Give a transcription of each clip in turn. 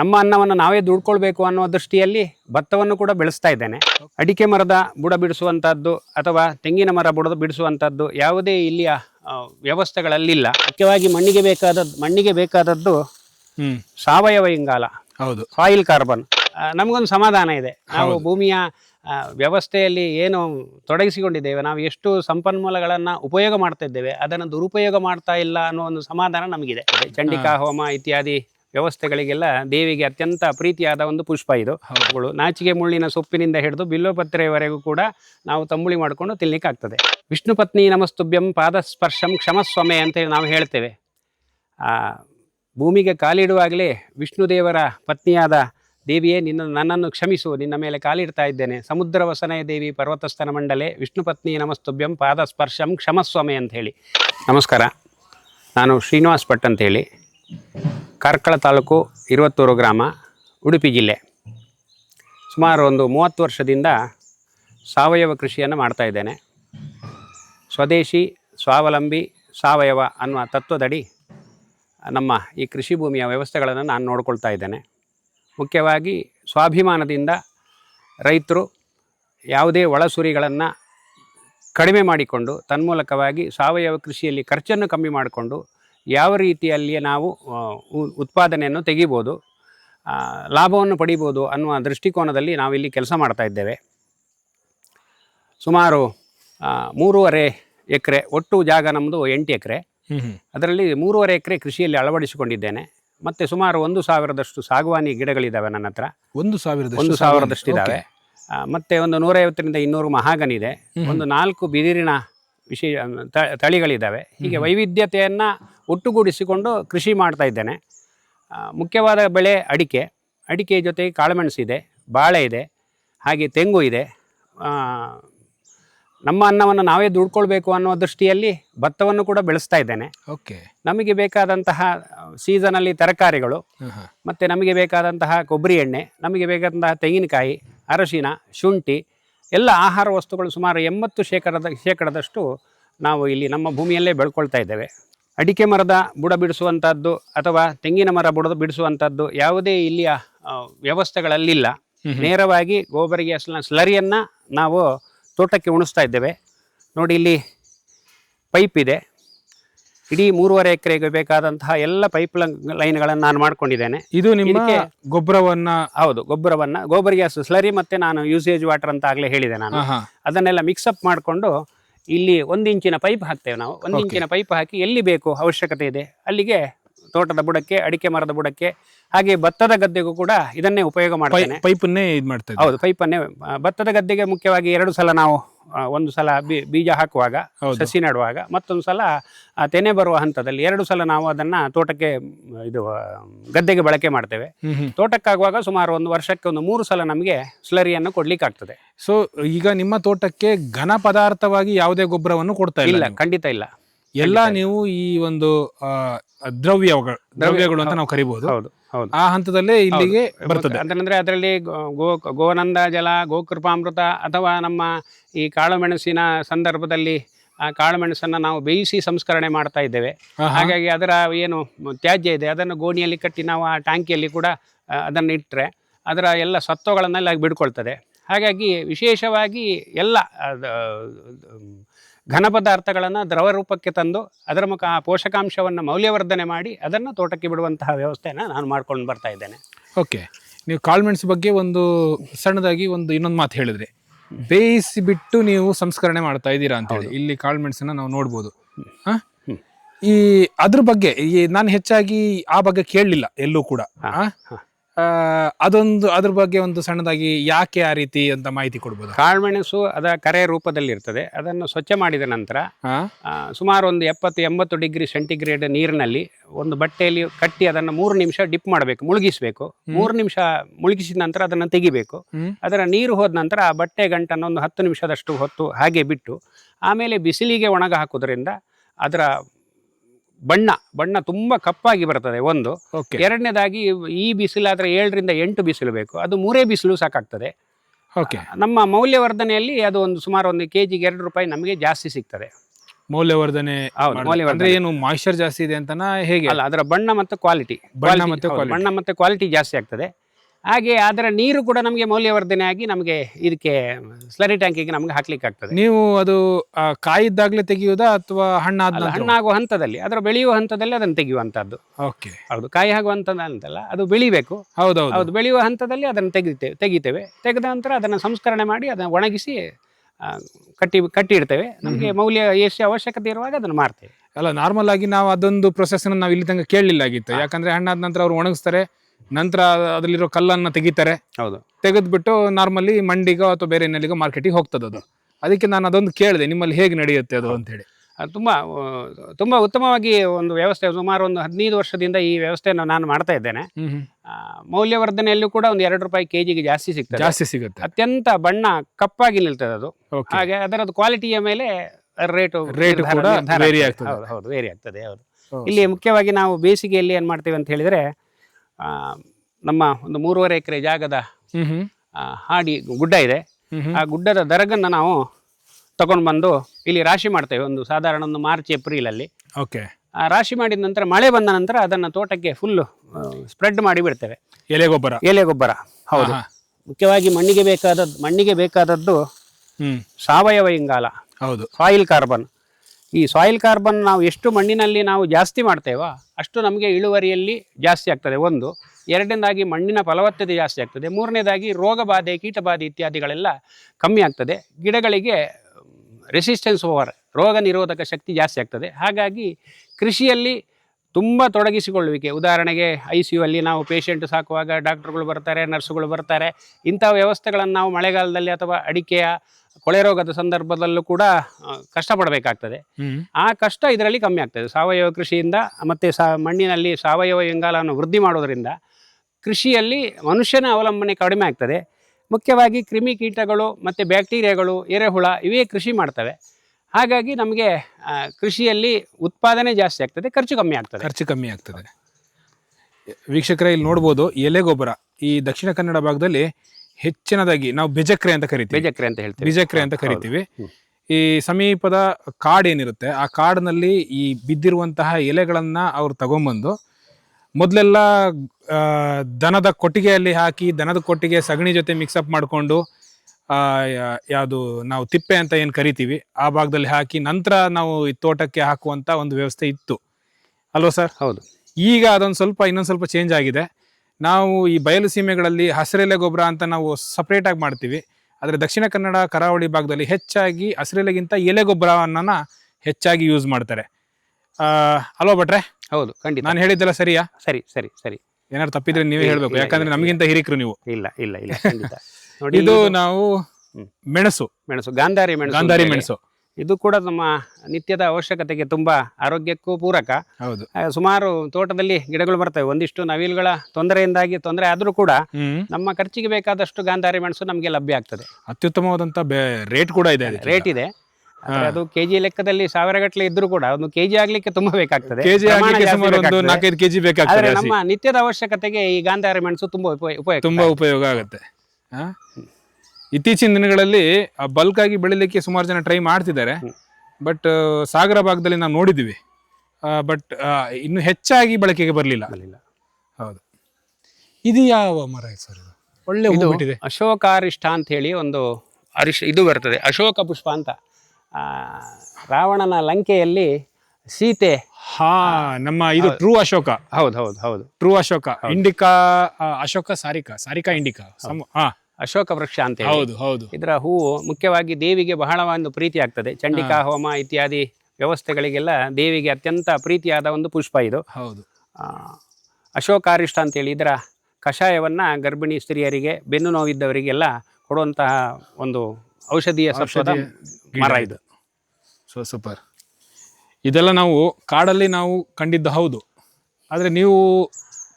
ನಮ್ಮ ಅನ್ನವನ್ನು ನಾವೇ ದುಡ್ಕೊಳ್ಬೇಕು ಅನ್ನೋ ದೃಷ್ಟಿಯಲ್ಲಿ ಭತ್ತವನ್ನು ಕೂಡ ಬೆಳೆಸ್ತಾ ಇದ್ದೇನೆ. ಅಡಿಕೆ ಮರದ ಬುಡ ಬಿಡಿಸುವಂಥದ್ದು ಅಥವಾ ತೆಂಗಿನ ಮರ ಬುಡ ಬಿಡಿಸುವಂಥದ್ದು ಯಾವುದೇ ಇಲ್ಲಿಯ ವ್ಯವಸ್ಥೆಗಳಲ್ಲಿಲ್ಲ. ಮುಖ್ಯವಾಗಿ ಮಣ್ಣಿಗೆ ಬೇಕಾದದ್ದು ಮಣ್ಣಿಗೆ ಬೇಕಾದದ್ದು ಸಾವಯವ ಇಂಗಾಲ ಹೌದು. ಸಾಯಿಲ್ ಕಾರ್ಬನ್ ನಮಗೊಂದು ಸಮಾಧಾನ ಇದೆ. ನಾವು ಭೂಮಿಯ ವ್ಯವಸ್ಥೆಯಲ್ಲಿ ಏನು ತೊಡಗಿಸಿಕೊಂಡಿದ್ದೇವೆ ನಾವು ಎಷ್ಟು ಸಂಪನ್ಮೂಲಗಳನ್ನು ಉಪಯೋಗ ಮಾಡ್ತಾ ಇದ್ದೇವೆ ಅದನ್ನು ದುರುಪಯೋಗ ಮಾಡ್ತಾ ಇಲ್ಲ ಅನ್ನೋ ಒಂದು ಸಮಾಧಾನ ನಮಗಿದೆ. ಚಂಡಿಕಾ ಹೋಮ ಇತ್ಯಾದಿ ವ್ಯವಸ್ಥೆಗಳಿಗೆಲ್ಲ ದೇವಿಗೆ ಅತ್ಯಂತ ಪ್ರೀತಿಯಾದ ಒಂದು ಪುಷ್ಪ ಇದು. ಹೌದು. ನಾಚಿಗೆ ಮುಳ್ಳಿನ ಸೊಪ್ಪಿನಿಂದ ಹಿಡಿದು ಬಿಲ್ಲೋಪತ್ರೆಯವರೆಗೂ ಕೂಡ ನಾವು ತಂಬುಳಿ ಮಾಡಿಕೊಂಡು ತಿನ್ನಲಿಕ್ಕೆ ಆಗ್ತದೆ. ವಿಷ್ಣು ಪತ್ನಿ ನಮಸ್ತುಭ್ಯಂ ಪಾದಸ್ಪರ್ಶಂ ಕ್ಷಮಸ್ವಮೆ ಅಂತೇಳಿ ನಾವು ಹೇಳ್ತೇವೆ. ಆ, ಭೂಮಿಗೆ ಕಾಲಿಡುವಾಗಲೇ ವಿಷ್ಣುದೇವರ ಪತ್ನಿಯಾದ ದೇವಿಯೇ ನಿನ್ನ ನನ್ನನ್ನು ಕ್ಷಮಿಸು ನಿನ್ನ ಮೇಲೆ ಕಾಲಿಡ್ತಾ ಇದ್ದೇನೆ. ಸಮುದ್ರ ವಸನಯ ದೇವಿ ಪರ್ವತಸ್ಥನ ಮಂಡಲೆ ವಿಷ್ಣು ಪತ್ನಿ ನಮಸ್ತುಭ್ಯಂ ಪಾದಸ್ಪರ್ಶಂ ಕ್ಷಮಸ್ವಾಮೆ ಅಂತ ಹೇಳಿ ನಮಸ್ಕಾರ. ನಾನು ಶ್ರೀನಿವಾಸ್ ಭಟ್ ಅಂತೇಳಿ. ಕಾರ್ಕಳ ತಾಲೂಕು ಇರುವತ್ತೂರು ಗ್ರಾಮ, ಉಡುಪಿ ಜಿಲ್ಲೆ. ಸುಮಾರು ಒಂದು ಮೂವತ್ತು ವರ್ಷದಿಂದ ಸಾವಯವ ಕೃಷಿಯನ್ನು ಮಾಡ್ತಾ ಇದ್ದೇನೆ. ಸ್ವದೇಶಿ, ಸ್ವಾವಲಂಬಿ, ಸಾವಯವ ಅನ್ನುವ ತತ್ವದಡಿ ನಮ್ಮ ಈ ಕೃಷಿ ಭೂಮಿಯ ವ್ಯವಸ್ಥೆಗಳನ್ನು ನಾನು ನೋಡ್ಕೊಳ್ತಾ ಇದ್ದೇನೆ. ಮುಖ್ಯವಾಗಿ ಸ್ವಾಭಿಮಾನದಿಂದ ರೈತರು ಯಾವುದೇ ಒಳಸುರಿಗಳನ್ನು ಕಡಿಮೆ ಮಾಡಿಕೊಂಡು ತನ್ಮೂಲಕವಾಗಿ ಸಾವಯವ ಕೃಷಿಯಲ್ಲಿ ಖರ್ಚನ್ನು ಕಮ್ಮಿ ಮಾಡಿಕೊಂಡು ಯಾವ ರೀತಿಯಲ್ಲಿ ನಾವು ಉತ್ಪಾದನೆಯನ್ನು ತೆಗಿಬೋದು ಲಾಭವನ್ನು ಪಡಿಬೋದು ಅನ್ನುವ ದೃಷ್ಟಿಕೋನದಲ್ಲಿ ನಾವಿಲ್ಲಿ ಕೆಲಸ ಮಾಡ್ತಾ ಇದ್ದೇವೆ. ಸುಮಾರು ಮೂರುವರೆ ಎಕರೆ ಒಟ್ಟು ಜಾಗ ನಮ್ಮದು ಎಂಟು ಎಕರೆ. ಅದರಲ್ಲಿ ಮೂರುವರೆ ಎಕರೆ ಕೃಷಿಯಲ್ಲಿ ಅಳವಡಿಸಿಕೊಂಡಿದ್ದೇನೆ. ಮತ್ತು ಸುಮಾರು ಒಂದು ಸಾವಿರದಷ್ಟು ಸಾಗುವಾನಿ ಗಿಡಗಳಿದ್ದಾವೆ ನನ್ನ ಹತ್ರ. ಒಂದು ಸಾವಿರದ ಒಂದು ಸಾವಿರದಷ್ಟು ಇದ್ದಾವೆ ಮತ್ತೆ ಒಂದು ನೂರೈವತ್ತರಿಂದ ಇನ್ನೂರು ಮಹಾಗನಿದೆ. ಒಂದು ನಾಲ್ಕು ಬಿದಿರಿನ ವಿಶೇಷ ತಳಿಗಳಿದ್ದಾವೆ ಹೀಗೆ ವೈವಿಧ್ಯತೆಯನ್ನು ಒಟ್ಟುಗೂಡಿಸಿಕೊಂಡು ಕೃಷಿ ಮಾಡ್ತಾ ಇದ್ದೇನೆ. ಮುಖ್ಯವಾದ ಬೆಳೆ ಅಡಿಕೆ. ಅಡಿಕೆ ಜೊತೆಗೆ ಕಾಳುಮೆಣಸು ಇದೆ ಬಾಳೆ ಇದೆ ಹಾಗೆ ತೆಂಗು ಇದೆ. ನಮ್ಮ ಅನ್ನವನ್ನು ನಾವೇ ದುಡ್ಕೊಳ್ಬೇಕು ಅನ್ನೋ ದೃಷ್ಟಿಯಲ್ಲಿ ಭತ್ತವನ್ನು ಕೂಡ ಬೆಳೆಸ್ತಾ ಇದ್ದೇನೆ. ಓಕೆ. ನಮಗೆ ಬೇಕಾದಂತಹ ಸೀಸನಲ್ಲಿ ತರಕಾರಿಗಳು ಮತ್ತು ನಮಗೆ ಬೇಕಾದಂತಹ ಕೊಬ್ಬರಿ ಎಣ್ಣೆ ನಮಗೆ ಬೇಕಾದಂತಹ ತೆಂಗಿನಕಾಯಿ ಅರಶಿನ ಶುಂಠಿ ಎಲ್ಲ ಆಹಾರ ವಸ್ತುಗಳು ಸುಮಾರು ಎಂಬತ್ತು ಶೇಕಡದ ಶೇಕಡದಷ್ಟು ನಾವು ಇಲ್ಲಿ ನಮ್ಮ ಭೂಮಿಯಲ್ಲೇ ಬೆಳ್ಕೊಳ್ತಾ ಇದ್ದೇವೆ. ಅಡಿಕೆ ಮರದ ಬುಡ ಬಿಡಿಸುವಂಥದ್ದು ಅಥವಾ ತೆಂಗಿನ ಮರ ಬುಡ ಬಿಡಿಸುವಂಥದ್ದು ಯಾವುದೇ ಇಲ್ಲಿಯ ವ್ಯವಸ್ಥೆಗಳಲ್ಲಿಲ್ಲ. ನೇರವಾಗಿ ಗೋಬರ್ ಗ್ಯಾಸ್ನ ಸ್ಲರಿಯನ್ನು ನಾವು ತೋಟಕ್ಕೆ ಉಣಿಸ್ತಾ ಇದ್ದೇವೆ. ನೋಡಿ ಇಲ್ಲಿ ಪೈಪ್ ಇದೆ. ಇಡೀ ಮೂರುವರೆ ಎಕರೆಗೆ ಬೇಕಾದಂತಹ ಎಲ್ಲ ಪೈಪ್ ಲೈನ್ಗಳನ್ನು ನಾನು ಮಾಡ್ಕೊಂಡಿದ್ದೇನೆ. ಇದು ನಿಮ್ಮ ಗೊಬ್ಬರವನ್ನ? ಹೌದು ಗೊಬ್ಬರವನ್ನ ಗೋಬರ್ ಗ್ಯಾಸ್ ಸ್ಲರಿ ಮತ್ತೆ ನಾನು ಯೂಸೇಜ್ ವಾಟರ್ ಅಂತ ಆಗ್ಲೇ ಹೇಳಿದೆ ನಾನು. ಅದನ್ನೆಲ್ಲ ಮಿಕ್ಸ್ ಅಪ್ ಮಾಡಿಕೊಂಡು ಇಲ್ಲಿ ಒಂದು ಇಂಚಿನ ಪೈಪ್ ಹಾಕ್ತೇವೆ ನಾವು. ಒಂದು ಇಂಚಿನ ಪೈಪ್ ಹಾಕಿ ಎಲ್ಲಿ ಬೇಕು ಅವಶ್ಯಕತೆ ಇದೆ ಅಲ್ಲಿಗೆ ತೋಟದ ಬುಡಕ್ಕೆ ಅಡಿಕೆ ಮರದ ಬುಡಕ್ಕೆ ಹಾಗೆ ಭತ್ತದ ಗದ್ದೆಗೂ ಕೂಡ ಇದನ್ನೇ ಉಪಯೋಗ ಮಾಡ್ತೇನೆ. ಪೈಪನ್ನೇ ಇದು ಮಾಡ್ತೇವೆ. ಹೌದು ಪೈಪನ್ನೇ ಭತ್ತದ ಗದ್ದೆಗೆ ಮುಖ್ಯವಾಗಿ ಎರಡು ಸಲ ನಾವು ಆ, ಒಂದು ಸಲ ಬಿ- ಬೀಜ ಹಾಕುವಾಗ ಹೌದು. ಸಸಿ ನೆಡುವಾಗ ಮತ್ತೊಂದು ಸಲ ಆ, ತೆನೆ ಬರುವ ಹಂತದಲ್ಲಿ ಎರಡು ಸಲ ನಾವು ಅದನ್ನ ತೋಟಕ್ಕೆ ಮ್, ಇದು ಆ, ಗದ್ದೆಗೆ ಬಳಕೆ ಮಾಡ್ತೇವೆ. ಹ್ಮ್ ಹ್ಮ್. ತೋಟಕ್ಕಾಗುವಾಗ ಸುಮಾರು ಒಂದು ವರ್ಷಕ್ಕೆ ಒಂದು ಮೂರು ಸಲ ನಮಗೆ ಸ್ಲರಿಯನ್ನು ಕೊಡ್ಲಿಕ್ಕೆ ಆಗ್ತದೆ. ಸೊ ಈಗ ನಿಮ್ಮ ತೋಟಕ್ಕೆ ಘನ ಪದಾರ್ಥವಾಗಿ ಯಾವುದೇ ಗೊಬ್ಬರವನ್ನು ಕೊಡ್ತಾ ಇಲ್ಲ ಇಲ್ಲ ಖಂಡಿತ ಇಲ್ಲ. ಎಲ್ಲ ನೀವು ಈ ಒಂದು ಆ, ದ್ರವ್ಯಗಳು ದ್ರವ್ಯಗಳು ಅಂತ ನಾವು ಕರಿಬಹುದು ಹೌದು ಹೌದು. ಆ ಹಂತದಲ್ಲೇ ಇಲ್ಲಿಗೆ ಬರ್ತದೆ. ಅಂತಂದ್ರೆ ಅದರಲ್ಲಿ ಗೋ ಗೋನಂದ ಜಲ ಗೋಕೃಪಾಮೃತ ಅಥವಾ ನಮ್ಮ ಈ ಕಾಳುಮೆಣಸಿನ ಸಂದರ್ಭದಲ್ಲಿ ಆ ಕಾಳುಮೆಣಸನ್ನು ನಾವು ಬೇಯಿಸಿ ಸಂಸ್ಕರಣೆ ಮಾಡ್ತಾ ಇದ್ದೇವೆ. ಹಾಗಾಗಿ ಅದರ ಏನು ತ್ಯಾಜ್ಯ ಇದೆ ಅದನ್ನು ಗೋಣಿಯಲ್ಲಿ ಕಟ್ಟಿ ನಾವು ಆ ಟ್ಯಾಂಕಿಯಲ್ಲಿ ಕೂಡ ಆ, ಅದನ್ನು ಇಟ್ಟರೆ ಅದರ ಎಲ್ಲ ಸತ್ವಗಳನ್ನೆಲ್ಲ ಬಿಡ್ಕೊಳ್ತದೆ. ಹಾಗಾಗಿ ವಿಶೇಷವಾಗಿ ಎಲ್ಲ ಅದ, ಘನ ಪದಾರ್ಥಗಳನ್ನು ದ್ರವ ರೂಪಕ್ಕೆ ತಂದು ಅದರ ಮುಖ ಆ ಪೋಷಕಾಂಶವನ್ನು ಮೌಲ್ಯವರ್ಧನೆ ಮಾಡಿ ಅದನ್ನು ತೋಟಕ್ಕೆ ಬಿಡುವಂತಹ ವ್ಯವಸ್ಥೆಯನ್ನು ನಾನು ಮಾಡ್ಕೊಂಡು ಬರ್ತಾ ಇದ್ದೇನೆ. ಓಕೆ ನೀವು ಕಾಳ್ಮೆಣಸು ಬಗ್ಗೆ ಒಂದು ಸಣ್ಣದಾಗಿ ಒಂದು ಇನ್ನೊಂದು ಮಾತು ಹೇಳಿದ್ರಿ. ಬೇಯಿಸಿ ಬಿಟ್ಟು ನೀವು ಸಂಸ್ಕರಣೆ ಮಾಡ್ತಾ ಇದ್ದೀರಾ ಅಂತ ಹೇಳಿ. ಇಲ್ಲಿ ಕಾಳ್ಮೆಣಸನ್ನ ನಾವು ನೋಡ್ಬೋದು. ಈ ಅದ್ರ ಬಗ್ಗೆ ಈ ನಾನು ಹೆಚ್ಚಾಗಿ ಆ ಬಗ್ಗೆ ಕೇಳಲಿಲ್ಲ ಎಲ್ಲೂ ಕೂಡ. ಅದೊಂದು ಅದ್ರ ಬಗ್ಗೆ ಒಂದು ಸಣ್ಣದಾಗಿ ಯಾಕೆ ಆ ರೀತಿ ಅಂತ ಮಾಹಿತಿ ಕೊಡ್ಬೋದು? ಕಾಳುಮೆಣಸು ಅದ ಕರೆ ರೂಪದಲ್ಲಿ ಇರ್ತದೆ ಅದನ್ನು ಸ್ವಚ್ಛ ಮಾಡಿದ ನಂತರ ಆ, ಸುಮಾರು ಒಂದು ಎಪ್ಪತ್ತು ಎಂಬತ್ತು ಡಿಗ್ರಿ ಸೆಂಟಿಗ್ರೇಡ್ ನೀರಿನಲ್ಲಿ ಒಂದು ಬಟ್ಟೆಯಲ್ಲಿ ಕಟ್ಟಿ ಅದನ್ನು ಮೂರು ನಿಮಿಷ ಡಿಪ್ ಮಾಡಬೇಕು ಮುಳುಗಿಸಬೇಕು. ಮೂರು ನಿಮಿಷ ಮುಳುಗಿಸಿದ ನಂತರ ಅದನ್ನು ತೆಗಿಬೇಕು. ಹ್ಮ್. ಅದರ ನೀರು ಹೋದ ನಂತರ ಆ ಬಟ್ಟೆ ಗಂಟನ್ನು ಒಂದು ಹತ್ತು ನಿಮಿಷದಷ್ಟು ಹೊತ್ತು ಹಾಗೆ ಬಿಟ್ಟು ಆಮೇಲೆ ಬಿಸಿಲಿಗೆ ಒಣಗ ಹಾಕೋದ್ರಿಂದ ಅದರ ಬಣ್ಣ ಬಣ್ಣ ತುಂಬಾ ಕಪ್ಪಾಗಿ ಬರ್ತದೆ ಒಂದು. ಎರಡನೇದಾಗಿ ಈ ಬಿಸಿಲಾದ್ರೆ ಏಳರಿಂದ ಎಂಟು ಬಿಸಿಲು ಬೇಕು. ಅದು ಮೂರೇ ಬಿಸಿಲು ಸಾಕಾಗ್ತದೆ. ಓಕೆ ನಮ್ಮ ಮೌಲ್ಯವರ್ಧನೆಯಲ್ಲಿ ಅದು ಒಂದು ಸುಮಾರು ಒಂದು ಕೆ ಜಿಗೆ ಎರಡು ರೂಪಾಯಿ ನಮಗೆ ಜಾಸ್ತಿ ಸಿಗ್ತದೆ. ಮೌಲ್ಯವರ್ಧನೆ ಮೌಲ್ಯವರ್ಧನೆ. ಅಂದ್ರೆ ಏನು ಮಾಯಿಶ್ಚರ್ ಜಾಸ್ತಿ ಇದೆ ಅಂತ ಹೇಗೆ? ಅಲ್ಲ ಅದರ ಬಣ್ಣ ಮತ್ತು ಕ್ವಾಲಿಟಿ ಬಣ್ಣ ಮತ್ತೆ quality. ಬಣ್ಣ ಮತ್ತು ಕ್ವಾಲಿಟಿ ಜಾಸ್ತಿ ಆಗ್ತದೆ. ಹಾಗೆ ಅದರ ನೀರು ಕೂಡ ನಮಗೆ ಮೌಲ್ಯವರ್ಧನೆ ಆಗಿ ನಮಗೆ ಇದಕ್ಕೆ ಸ್ಲರಿ ಟ್ಯಾಂಕಿಗೆ ನಮಗೆ ಹಾಕ್ಲಿಕ್ಕೆ ಆಗ್ತದೆ ನೀವು ಅದು ಕಾಯಿದ್ದಾಗಲೇ ತೆಗೆಯುವುದ ಅಥವಾ ಹಣ್ಣಾದ ಹಣ್ಣಾಗುವ ಹಂತದಲ್ಲಿ ಅದರ ಬೆಳೆಯುವ ಹಂತದಲ್ಲಿ ಅದನ್ನು ತೆಗೆಯುವಂತದ್ದು ಓಕೆ. ಹೌದು ಕಾಯಿ ಆಗುವ ಹಂತದ ಅಂತಲ್ಲ ಅದು ಬೆಳಿಬೇಕು. ಹೌದೌದು. ಹೌದು ಬೆಳೆಯುವ ಹಂತದಲ್ಲಿ ಅದನ್ನು ತೆಗಿತೇವೆ ತೆಗಿತೇವೆ ತೆಗೆದ ನಂತರ ಅದನ್ನು ಸಂಸ್ಕರಣೆ ಮಾಡಿ ಅದನ್ನು ಒಣಗಿಸಿ ಕಟ್ಟಿ ಕಟ್ಟಿ ಇಡ್ತೇವೆ ನಮಗೆ ಮೌಲ್ಯ ಎಷ್ಟು ಅವಶ್ಯಕತೆ ಇರುವಾಗ ಅದನ್ನು ಮಾರ್ತೇವೆ. ಅಲ್ಲ ನಾರ್ಮಲ್ ಆಗಿ ನಾವು ಅದೊಂದು ಪ್ರೊಸೆಸ್ ನಾವು ಇಲ್ಲಿ ತನಕ ಕೇಳಲಿಲ್ಲ ಆಗಿತ್ತು. ಯಾಕಂದ್ರೆ ಹಣ್ಣಾದ ನಂತರ ಅವ್ರು ಒಣಗಿಸ್ತಾರೆ ನಂತರ ಅದರಲ್ಲಿರೋ ಕಲ್ಲನ್ನ ತೆಗಿತಾರೆ. ಹೌದು. ತೆಗೆದ್ಬಿಟ್ಟು ನಾರ್ಮಲಿ ಮಂಡಿಗೋ ಅಥವಾ ಬೇರೆ ಎಲ್ಲಿಗೋ ಮಾರ್ಕೆಟಿಗೆ ಹೋಗ್ತದೆ ಅದು. ಅದಕ್ಕೆ ನಾನು ಅದೊಂದು ಕೇಳಿದೆ ನಿಮ್ಮಲ್ಲಿ ಹೇಗೆ ನಡೆಯುತ್ತೆ ಅದು ಅಂತ ಹೇಳಿ. ಅದು ತುಂಬ ತುಂಬ ಉತ್ತಮವಾಗಿ ಒಂದು ವ್ಯವಸ್ಥೆ ಸುಮಾರು ಒಂದು ಹದಿನೈದು ವರ್ಷದಿಂದ ಈ ವ್ಯವಸ್ಥೆಯನ್ನು ನಾನು ಮಾಡ್ತಾ ಇದ್ದೇನೆ. ಆ, ಮೌಲ್ಯವರ್ಧನೆಯಲ್ಲೂ ಕೂಡ ಒಂದು ಎರಡು ರೂಪಾಯಿ ಕೆ ಜಿಗೆ ಜಾಸ್ತಿ ಸಿಗ್ತದೆ. ಜಾಸ್ತಿ ಸಿಗುತ್ತೆ. ಅತ್ಯಂತ ಬಣ್ಣ ಕಪ್ಪಾಗಿ ನಿಲ್ತದೆ ಅದು. ಓಕೆ ಹಾಗೆ ಅದರದ್ದು ಕ್ವಾಲಿಟಿಯ ಮೇಲೆ ರೇಟು Rate ಕೂಡ vary ಆಗ್ತದೆ. ಹೌದು ಹೌದು ವೇರಿ ಆಗ್ತದೆ ಹೌದು. ಇಲ್ಲಿ ಮುಖ್ಯವಾಗಿ ನಾವು ಬೇಸಿಗೆಯಲ್ಲಿ ಏನು ಮಾಡ್ತೀವಿ ಅಂತ ಹೇಳಿದರೆ ನಮ್ಮ ಒಂದು ಮೂರುವರೆ ಎಕರೆ ಜಾಗದ ಹಾಡಿ ಗುಡ್ಡ ಇದೆ. ಆ ಗುಡ್ಡದ ದರಗನ್ನು ನಾವು ತಗೊಂಡು ಬಂದು ಇಲ್ಲಿ ರಾಶಿ ಮಾಡ್ತೇವೆ. ಒಂದು ಸಾಧಾರಣ ಒಂದು ಮಾರ್ಚ್ ಏಪ್ರಿಲಲ್ಲಿ ಓಕೆ. ಆ ರಾಶಿ ಮಾಡಿದ ನಂತರ ಮಳೆ ಬಂದ ನಂತರ ಅದನ್ನು ತೋಟಕ್ಕೆ ಫುಲ್ ಸ್ಪ್ರೆಡ್ ಮಾಡಿ ಬಿಡ್ತೇವೆ. ಎಲೆ ಗೊಬ್ಬರ. ಎಲೆ ಗೊಬ್ಬರ ಹೌದು. ಮುಖ್ಯವಾಗಿ ಮಣ್ಣಿಗೆ ಬೇಕಾದದ್ದು ಮಣ್ಣಿಗೆ ಬೇಕಾದದ್ದು ಸಾವಯವ ಇಂಗಾಲ ಹೌದು. ಸಾಯಿಲ್ ಕಾರ್ಬನ್ ಈ ಸಾಯಿಲ್ ಕಾರ್ಬನ್ ನಾವು ಎಷ್ಟು ಮಣ್ಣಿನಲ್ಲಿ ನಾವು ಜಾಸ್ತಿ ಮಾಡ್ತೇವೋ ಅಷ್ಟು ನಮಗೆ ಇಳುವರಿಯಲ್ಲಿ ಜಾಸ್ತಿ ಆಗ್ತದೆ. ಒಂದು, ಎರಡನೇದಾಗಿ ಮಣ್ಣಿನ ಫಲವತ್ತತೆ ಜಾಸ್ತಿ ಆಗ್ತದೆ. ಮೂರನೇದಾಗಿ ರೋಗ ಬಾಧೆ ಕೀಟ ಬಾಧೆ ಇತ್ಯಾದಿಗಳೆಲ್ಲ ಕಮ್ಮಿ ಆಗ್ತದೆ. ಗಿಡಗಳಿಗೆ ರೆಸಿಸ್ಟೆನ್ಸ್ ಓವರ್ ರೋಗ ನಿರೋಧಕ ಶಕ್ತಿ ಜಾಸ್ತಿ ಆಗ್ತದೆ. ಹಾಗಾಗಿ ಕೃಷಿಯಲ್ಲಿ ತುಂಬ ತೊಡಗಿಸಿಕೊಳ್ಳುವಿಕೆ. ಉದಾಹರಣೆಗೆ ಐ ಸಿ ಯು ಅಲ್ಲಿ ನಾವು ಪೇಷಂಟ್ ಸಾಕುವಾಗ ಡಾಕ್ಟರ್ಗಳು ಬರ್ತಾರೆ ನರ್ಸುಗಳು ಬರ್ತಾರೆ. ಇಂಥ ವ್ಯವಸ್ಥೆಗಳನ್ನು ನಾವು ಮಳೆಗಾಲದಲ್ಲಿ ಅಥವಾ ಅಡಿಕೆಯ ಕೊಳೆ ರೋಗದ ಸಂದರ್ಭದಲ್ಲೂ ಕೂಡ ಕಷ್ಟಪಡಬೇಕಾಗ್ತದೆ. ಆ ಕಷ್ಟ ಇದರಲ್ಲಿ ಕಮ್ಮಿ ಆಗ್ತದೆ. ಸಾವಯವ ಕೃಷಿಯಿಂದ ಮತ್ತು ಸಾ ಮಣ್ಣಿನಲ್ಲಿ ಸಾವಯವ ಇಂಗಾಲವನ್ನು ವೃದ್ಧಿ ಮಾಡೋದರಿಂದ ಕೃಷಿಯಲ್ಲಿ ಮನುಷ್ಯನ ಅವಲಂಬನೆ ಕಡಿಮೆ ಆಗ್ತದೆ. ಮುಖ್ಯವಾಗಿ ಕ್ರಿಮಿಕೀಟಗಳು ಮತ್ತು ಬ್ಯಾಕ್ಟೀರಿಯಾಗಳು ಎರೆಹುಳ ಇವೇ ಕೃಷಿ ಮಾಡ್ತವೆ. ಹಾಗಾಗಿ ನಮಗೆ ಕೃಷಿಯಲ್ಲಿ ಉತ್ಪಾದನೆ ಜಾಸ್ತಿ ಆಗ್ತದೆ ಖರ್ಚು ಕಮ್ಮಿ ಆಗ್ತದೆ. ಖರ್ಚು ಕಮ್ಮಿ ಆಗ್ತದೆ. ವೀಕ್ಷಕರ ಇಲ್ಲಿ ನೋಡ್ಬೋದು ಎಲೆ ಗೊಬ್ಬರ. ಈ ದಕ್ಷಿಣ ಕನ್ನಡ ಭಾಗದಲ್ಲಿ ಹೆಚ್ಚಿನದಾಗಿ ನಾವು ಬೆಜಕ್ರೆ ಅಂತ ಕರಿತೀವಿ. ಬೆಜಕ್ರೆ ಅಂತ ಹೇಳ್ತೀವಿ. ಬಿಜಕ್ರೆ ಅಂತ ಕರಿತೀವಿ. ಈ ಸಮೀಪದ ಕಾಡ್ ಏನಿರುತ್ತೆ ಆ ಕಾಡಿನಲ್ಲಿ ಈ ಬಿದ್ದಿರುವಂತಹ ಎಲೆಗಳನ್ನ ಅವ್ರು ತಗೊಂಬಂದು ಮೊದಲೆಲ್ಲ ದನದ ಕೊಟ್ಟಿಗೆಯಲ್ಲಿ ಹಾಕಿ ದನದ ಕೊಟ್ಟಿಗೆ ಸಗಣಿ ಜೊತೆ ಮಿಕ್ಸಪ್ ಮಾಡಿಕೊಂಡು ಯಾವುದು ನಾವು ತಿಪ್ಪೆ ಅಂತ ಏನು ಕರಿತೀವಿ ಆ ಭಾಗದಲ್ಲಿ ಹಾಕಿ ನಂತರ ನಾವು ಈ ತೋಟಕ್ಕೆ ಹಾಕುವಂತ ಒಂದು ವ್ಯವಸ್ಥೆ ಇತ್ತು. ಅಲ್ವಾ ಸರ್ ಹೌದು. ಈಗ ಅದೊಂದು ಸ್ವಲ್ಪ ಇನ್ನೊಂದು ಸ್ವಲ್ಪ ಚೇಂಜ್ ಆಗಿದೆ. ನಾವು ಈ ಬಯಲು ಸೀಮೆಗಳಲ್ಲಿ ಹಸಿರೆಲೆ ಗೊಬ್ಬರ ಅಂತ ನಾವು ಸಪ್ರೇಟ್ ಆಗಿ ಮಾಡ್ತೀವಿ. ಆದರೆ ದಕ್ಷಿಣ ಕನ್ನಡ ಕರಾವಳಿ ಭಾಗದಲ್ಲಿ ಹೆಚ್ಚಾಗಿ ಹಸಿರೆಲೆಗಿಂತ ಎಲೆ ಗೊಬ್ಬರವನ್ನ ಹೆಚ್ಚಾಗಿ ಯೂಸ್ ಮಾಡ್ತಾರೆ. ಆ, ಅಲ್ವಾ ಭಟ್ರೆ? ಹೌದು ಖಂಡಿತ. ನಾನು ಹೇಳಿದ್ದೆಲ್ಲ ಸರಿಯಾ? ಸರಿ ಸರಿ ಸರಿ. ಏನಾದ್ರು ತಪ್ಪಿದ್ರೆ ನೀವೇ ಹೇಳಬೇಕು. ಯಾಕಂದ್ರೆ ನಮಗಿಂತ ಹಿರಿಕರು ನೀವು. ಇಲ್ಲ ಇಲ್ಲ ಇಲ್ಲ ಖಂಡಿತ. ನೋಡಿ ಇದು ನಾವು ಮೆಣಸು. ಮೆಣಸು ಗಾಂಧಾರಿ ಮೆಣಸು ಗಾಂಧಾರಿ ಮೆಣಸು. ಇದು ಕೂಡ ನಮ್ಮ ನಿತ್ಯದ ಅವಶ್ಯಕತೆಗೆ ತುಂಬಾ ಆರೋಗ್ಯಕ್ಕೂ ಪೂರಕ. ಹೌದು. ಸುಮಾರು ತೋಟದಲ್ಲಿ ಗಿಡಗಳು ಬರ್ತವೆ. ಒಂದಿಷ್ಟು ನವಿಲುಗಳ ತೊಂದರೆಯಿಂದಾಗಿ ತೊಂದರೆ ಆದರೂ ಕೂಡ ನಮ್ಮ ಖರ್ಚಿಗೆ ಬೇಕಾದಷ್ಟು ಗಾಂಧಾರಿ ಮೆಣಸು ನಮಗೆ ಲಭ್ಯ ಆಗ್ತದೆ. ಅತ್ಯುತ್ತಮವಾದಂತ ರೇಟ್ ಕೂಡ ಇದೆ ರೇಟ್ ಇದೆ. ಅದು ಕೆಜಿ ಲೆಕ್ಕದಲ್ಲಿ ಸಾವಿರ ಗಟ್ಟಲೆ ಇದ್ರೂ ಕೂಡ ಒಂದು ಕೆಜಿ ಆಗ್ಲಿಕ್ಕೆ ತುಂಬಾ ಬೇಕಾಗ್ತದೆ. ನಮ್ಮ ನಿತ್ಯದ ಅವಶ್ಯಕತೆಗೆ ಈ ಗಾಂಧಾರಿ ಮೆಣಸು ತುಂಬಾ ಉಪಯೋಗ. ತುಂಬಾ ಉಪಯೋಗ ಆಗುತ್ತೆ? ಇತ್ತೀಚಿನ ದಿನಗಳಲ್ಲಿ ಬಲ್ಕ್ ಆಗಿ ಬೆಳಿಲಿಕ್ಕೆ ಸುಮಾರು ಜನ ಟ್ರೈ ಮಾಡ್ತಿದ್ದಾರೆ. ಬಟ್ ಸಾಗರ ಭಾಗದಲ್ಲಿ ನಾವು ನೋಡಿದ್ದೀವಿ. ಬಟ್ ಇನ್ನು ಹೆಚ್ಚಾಗಿ ಬಳಕೆಗೆ ಬರಲಿಲ್ಲ. ಹೌದು. ಇದು ಯಾವ ಮರ ಸರ್ ಒಳ್ಳೆ ಇದು ಬಿಟ್ಟಿದೆ. ಅಶೋಕಾರಿಷ್ಟ ಅಂತ ಹೇಳಿ ಒಂದು ಅರಿಶ ಇದು ಬರ್ತದೆ ಅಶೋಕ ಪುಷ್ಪ ಅಂತ. ರಾವಣನ ಲಂಕೆಯಲ್ಲಿ ಸೀತೆ ಹಾ ನಮ್ಮ ಇದು ಟ್ರೂ ಅಶೋಕ ಹೌದು ಹೌದು ಹೌದು. ಟ್ರೂ ಅಶೋಕ ಇಂಡಿಕಾ ಅಶೋಕ ಸಾರಿಕಾ ಸಾರಿಕಾ ಇಂಡಿಕಾ ಸಮ- ಹಾ. ಅಶೋಕ ವೃಕ್ಷ ಅಂತ ಹೇಳಿ. ಹೌದು ಹೌದು. ಇದರ ಹೂವು ಮುಖ್ಯವಾಗಿ ದೇವಿಗೆ ಬಹಳ ಒಂದು ಪ್ರೀತಿ ಆಗ್ತದೆ. ಚಂಡಿಕಾ ಹೋಮ ಇತ್ಯಾದಿ ವ್ಯವಸ್ಥೆಗಳಿಗೆಲ್ಲ ದೇವಿಗೆ ಅತ್ಯಂತ ಪ್ರೀತಿಯಾದ ಒಂದು ಪುಷ್ಪ ಇದು. ಹೌದು. ಆ, ಅಶೋಕಾರಿಷ್ಟ ಅಂತೇಳಿ ಇದರ ಕಷಾಯವನ್ನ ಗರ್ಭಿಣಿ ಸ್ತ್ರೀಯರಿಗೆ ಬೆನ್ನು ನೋವಿದ್ದವರಿಗೆಲ್ಲ ಕೊಡುವಂತಹ ಒಂದು ಔಷಧೀಯ ಸಸ್ಯದ ಮರ ಇದು. ಸೊ ಸೂಪರ್ ಇದೆಲ್ಲ ನಾವು ಕಾಡಲ್ಲಿ ನಾವು ಕಂಡಿದ್ದು ಹೌದು. ಆದರೆ ನೀವು